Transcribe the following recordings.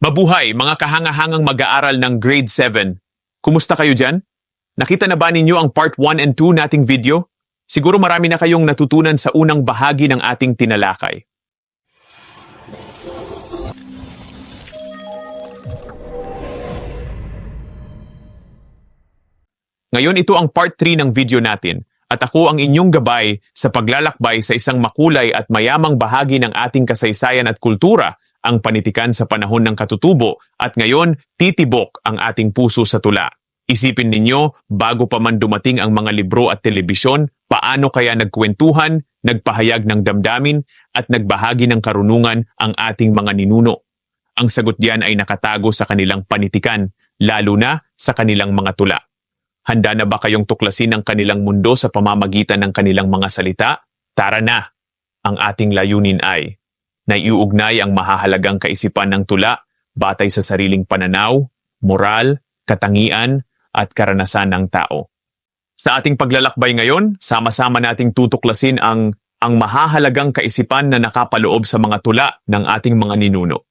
Mabuhay, mga kahanga-hangang mag-aaral ng grade 7. Kumusta kayo dyan? Nakita na ba ninyo ang part 1 and 2 nating video? Siguro marami na kayong natutunan sa unang bahagi ng ating tinalakay. Ngayon ito ang part 3 ng video natin at ako ang inyong gabay sa paglalakbay sa isang makulay at mayamang bahagi ng ating kasaysayan at kultura, ang panitikan sa panahon ng katutubo at ngayon titibok ang ating puso sa tula. Isipin ninyo, bago pa man dumating ang mga libro at telebisyon, paano kaya nagkwentuhan, nagpahayag ng damdamin at nagbahagi ng karunungan ang ating mga ninuno? Ang sagot diyan ay nakatago sa kanilang panitikan, lalo na sa kanilang mga tula. Handa na ba kayong tuklasin ang kanilang mundo sa pamamagitan ng kanilang mga salita? Tara na! Ang ating layunin ay naiuugnay ang mahahalagang kaisipan ng tula batay sa sariling pananaw, moral, katangian, at karanasan ng tao. Sa ating paglalakbay ngayon, sama-sama nating tutuklasin ang ang mahahalagang kaisipan na nakapaloob sa mga tula ng ating mga ninuno.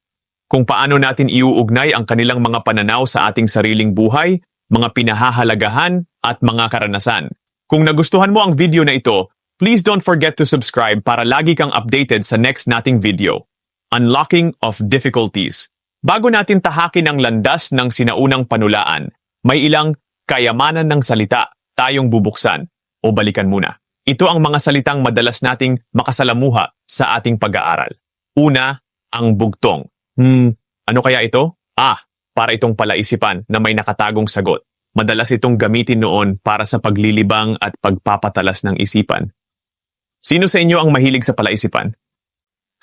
Kung paano natin iuugnay ang kanilang mga pananaw sa ating sariling buhay mga pinahahalagahan at mga karanasan. Kung nagustuhan mo ang video na ito, please don't forget to subscribe para lagi kang updated sa next nating video. Unlocking of Difficulties. Bago natin tahakin ang landas ng sinaunang panulaan, may ilang kayamanan ng salita tayong bubuksan o balikan muna. Ito ang mga salitang madalas nating makasalamuha sa ating pag-aaral. Una, ang bugtong. Hmm, ano kaya ito? Ah, para itong palaisipan na may nakatagong sagot. Madalas itong gamitin noon para sa paglilibang at pagpapatalas ng isipan. Sino sa inyo ang mahilig sa palaisipan?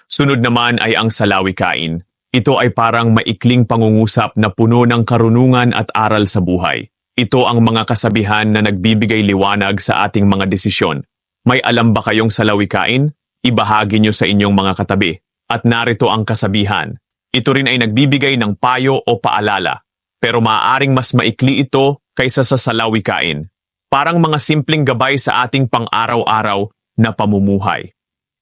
Sunod naman ay ang salawikain. Ito ay parang maikling pangungusap na puno ng karunungan at aral sa buhay. Ito ang mga kasabihan na nagbibigay liwanag sa ating mga desisyon. May alam ba kayong salawikain? Ibahagi nyo sa inyong mga katabi. At narito ang kasabihan. Ito rin ay nagbibigay ng payo o paalala, pero maaaring mas maikli ito kaysa sa salawikain. Parang mga simpleng gabay sa ating pang-araw-araw na pamumuhay.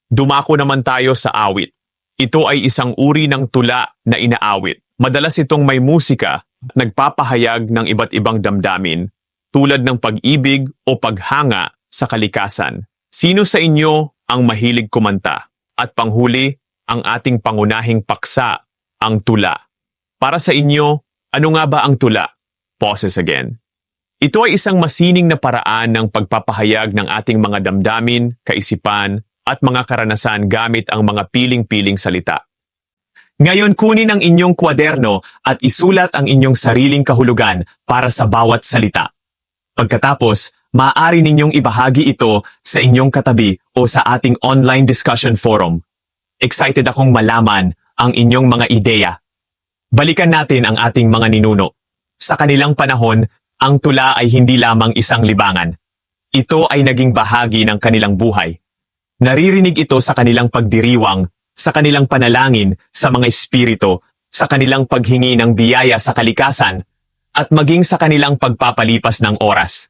Dumako naman tayo sa awit. Ito ay isang uri ng tula na inaawit. Madalas itong may musika nagpapahayag ng iba't ibang damdamin tulad ng pag-ibig o paghanga sa kalikasan. Sino sa inyo ang mahilig kumanta? At panghuli, ang ating pangunahing paksa ang tula. Para sa inyo, ano nga ba ang tula? Pauses again. Ito ay isang masining na paraan ng pagpapahayag ng ating mga damdamin, kaisipan, at mga karanasan gamit ang mga piling-piling salita. Ngayon kunin ang inyong kwaderno at isulat ang inyong sariling kahulugan para sa bawat salita. Pagkatapos, maaari ninyong ibahagi ito sa inyong katabi o sa ating online discussion forum. Excited akong malaman ang inyong mga ideya. Balikan natin ang ating mga ninuno. Sa kanilang panahon, ang tula ay hindi lamang isang libangan. Ito ay naging bahagi ng kanilang buhay. Naririnig ito sa kanilang pagdiriwang, sa kanilang panalangin, sa mga espiritu, sa kanilang paghingi ng biyaya sa kalikasan, at maging sa kanilang pagpapalipas ng oras.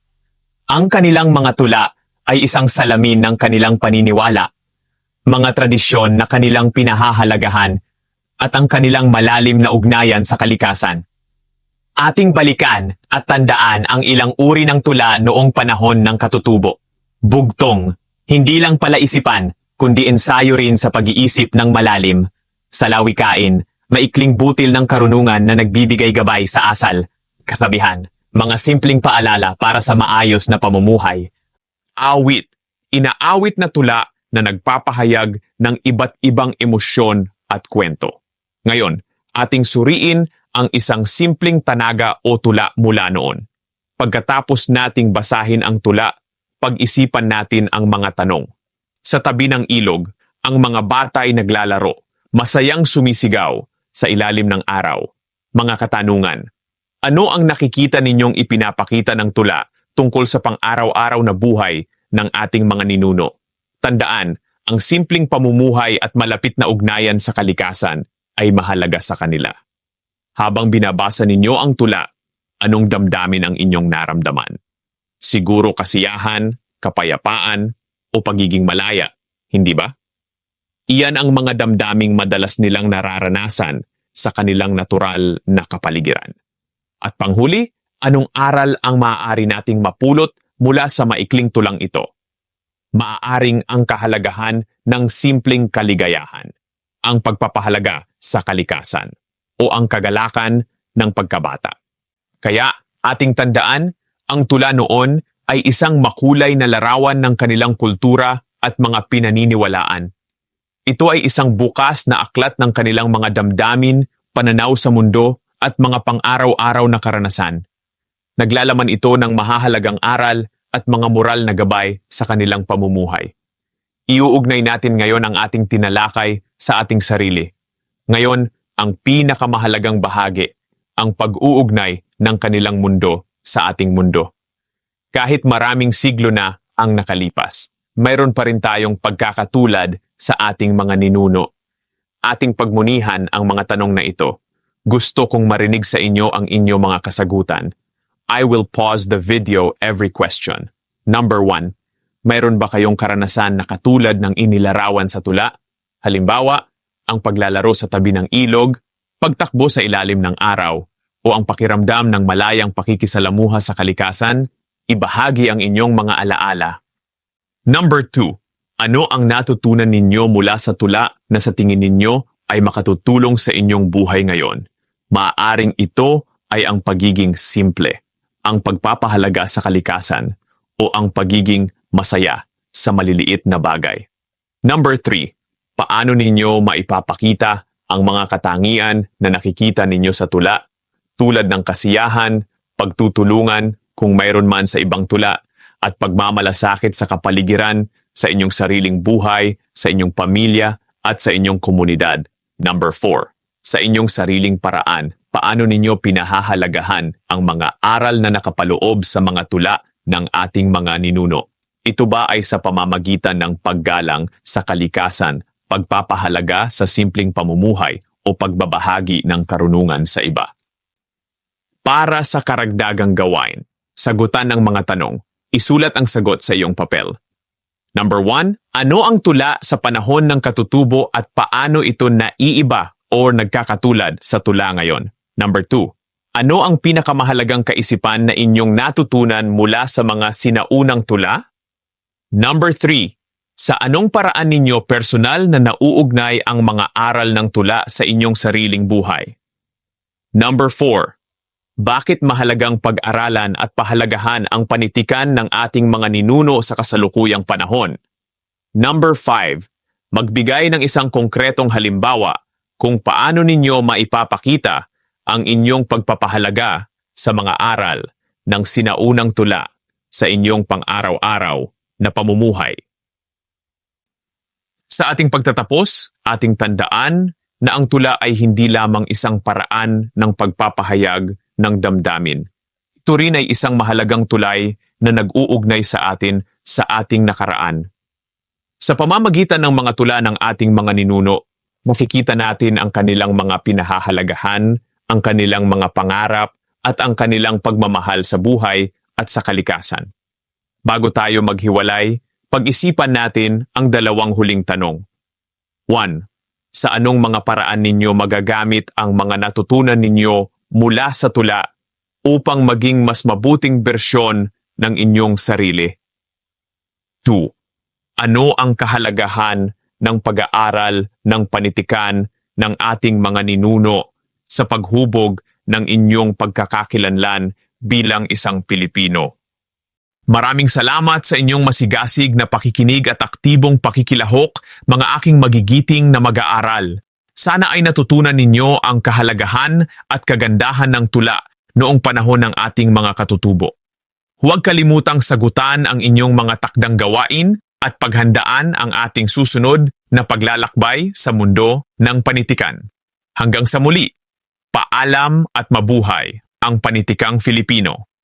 Ang kanilang mga tula ay isang salamin ng kanilang paniniwala, mga tradisyon na kanilang pinahahalagahan at ang kanilang malalim na ugnayan sa kalikasan. Ating balikan at tandaan ang ilang uri ng tula noong panahon ng katutubo. Bugtong, hindi lang pala isipan, kundi ensayo rin sa pag-iisip ng malalim. Salawikain, maikling butil ng karunungan na nagbibigay gabay sa asal. Kasabihan, mga simpleng paalala para sa maayos na pamumuhay. Awit, inaawit na tula na nagpapahayag ng iba't ibang emosyon at kwento. Ngayon, ating suriin ang isang simpleng tanaga o tula mula noon. Pagkatapos nating basahin ang tula, pag-isipan natin ang mga tanong. Sa tabi ng ilog, ang mga bata ay naglalaro, masayang sumisigaw sa ilalim ng araw. Mga katanungan. Ano ang nakikita ninyong ipinapakita ng tula tungkol sa pang-araw-araw na buhay ng ating mga ninuno? Tandaan, ang simpleng pamumuhay at malapit na ugnayan sa kalikasan ay mahalaga sa kanila. Habang binabasa ninyo ang tula, anong damdamin ang inyong naramdaman? Siguro kasiyahan, kapayapaan, o pagiging malaya, hindi ba? Iyan ang mga damdaming madalas nilang nararanasan sa kanilang natural na kapaligiran. At panghuli, anong aral ang maaari nating mapulot mula sa maikling tulang ito? Maaaring ang kahalagahan ng simpleng kaligayahan, ang pagpapahalaga sa kalikasan, o ang kagalakan ng pagkabata. Kaya ating tandaan, ang tula noon ay isang makulay na larawan ng kanilang kultura at mga pinaniniwalaan. Ito ay isang bukas na aklat ng kanilang mga damdamin, pananaw sa mundo at mga pang-araw-araw na karanasan. Naglalaman ito ng mahahalagang aral at mga moral na gabay sa kanilang pamumuhay. Iuugnay natin ngayon ang ating tinalakay sa ating sarili. Ngayon, ang pinakamahalagang bahagi, ang pag-uugnay ng kanilang mundo sa ating mundo. Kahit maraming siglo na ang nakalipas, mayroon pa rin tayong pagkakatulad sa ating mga ninuno. Ating pagmunihan ang mga tanong na ito. Gusto kong marinig sa inyo ang inyong mga kasagutan. I will pause the video every question. Number one, mayroon ba kayong karanasan na katulad ng inilarawan sa tula? Halimbawa, ang paglalaro sa tabi ng ilog, pagtakbo sa ilalim ng araw, o ang pakiramdam ng malayang pakikisalamuha sa kalikasan, ibahagi ang inyong mga alaala. Number 2. Ano ang natutunan ninyo mula sa tula na sa tingin ninyo ay makatutulong sa inyong buhay ngayon? Maaaring ito ay ang pagiging simple, ang pagpapahalaga sa kalikasan, o ang pagiging masaya sa maliliit na bagay. Number 3. Paano ninyo maipapakita ang mga katangian na nakikita ninyo sa tula tulad ng kasiyahan, pagtutulungan kung mayroon man sa ibang tula, at pagmamalasakit sa kapaligiran, sa inyong sariling buhay, sa inyong pamilya, at sa inyong komunidad. Number 4. Sa inyong sariling paraan, paano ninyo pinahahalagahan ang mga aral na nakapaloob sa mga tula ng ating mga ninuno? Ito ba ay sa pamamagitan ng paggalang sa kalikasan, pagpapahalaga sa simpleng pamumuhay o pagbabahagi ng karunungan sa iba? Para sa karagdagang gawain, sagutan ng mga tanong, isulat ang sagot sa iyong papel. Number one, ano ang tula sa panahon ng katutubo at paano ito naiiba o nagkakatulad sa tula ngayon? Number two, ano ang pinakamahalagang kaisipan na inyong natutunan mula sa mga sinaunang tula? Number three, sa anong paraan ninyo personal na nauugnay ang mga aral ng tula sa inyong sariling buhay? Number four, bakit mahalagang pag-aralan at pahalagahan ang panitikan ng ating mga ninuno sa kasalukuyang panahon? Number 5. Magbigay ng isang konkretong halimbawa kung paano ninyo maipapakita ang inyong pagpapahalaga sa mga aral ng sinaunang tula sa inyong pang-araw-araw na pamumuhay. Sa ating pagtatapos, ating tandaan na ang tula ay hindi lamang isang paraan ng pagpapahayag ng damdamin. Ito rin ay isang mahalagang tulay na nag-uugnay sa atin sa ating nakaraan. Sa pamamagitan ng mga tula ng ating mga ninuno, makikita natin ang kanilang mga pinahahalagahan, ang kanilang mga pangarap, at ang kanilang pagmamahal sa buhay at sa kalikasan. Bago tayo maghiwalay, pag-isipan natin ang dalawang huling tanong. 1. Sa anong mga paraan ninyo magagamit ang mga natutunan ninyo mula sa tula upang maging mas mabuting bersyon ng inyong sarili. 2. Ano ang kahalagahan ng pag-aaral ng panitikan ng ating mga ninuno sa paghubog ng inyong pagkakakilanlan bilang isang Pilipino? Maraming salamat sa inyong masigasig na pakikinig at aktibong pakikilahok, mga aking magigiting na mag-aaral. Sana ay natutunan ninyo ang kahalagahan at kagandahan ng tula noong panahon ng ating mga katutubo. Huwag kalimutang sagutan ang inyong mga takdang gawain at paghandaan ang ating susunod na paglalakbay sa mundo ng panitikan. Hanggang sa muli, paalam at mabuhay ang panitikang Filipino.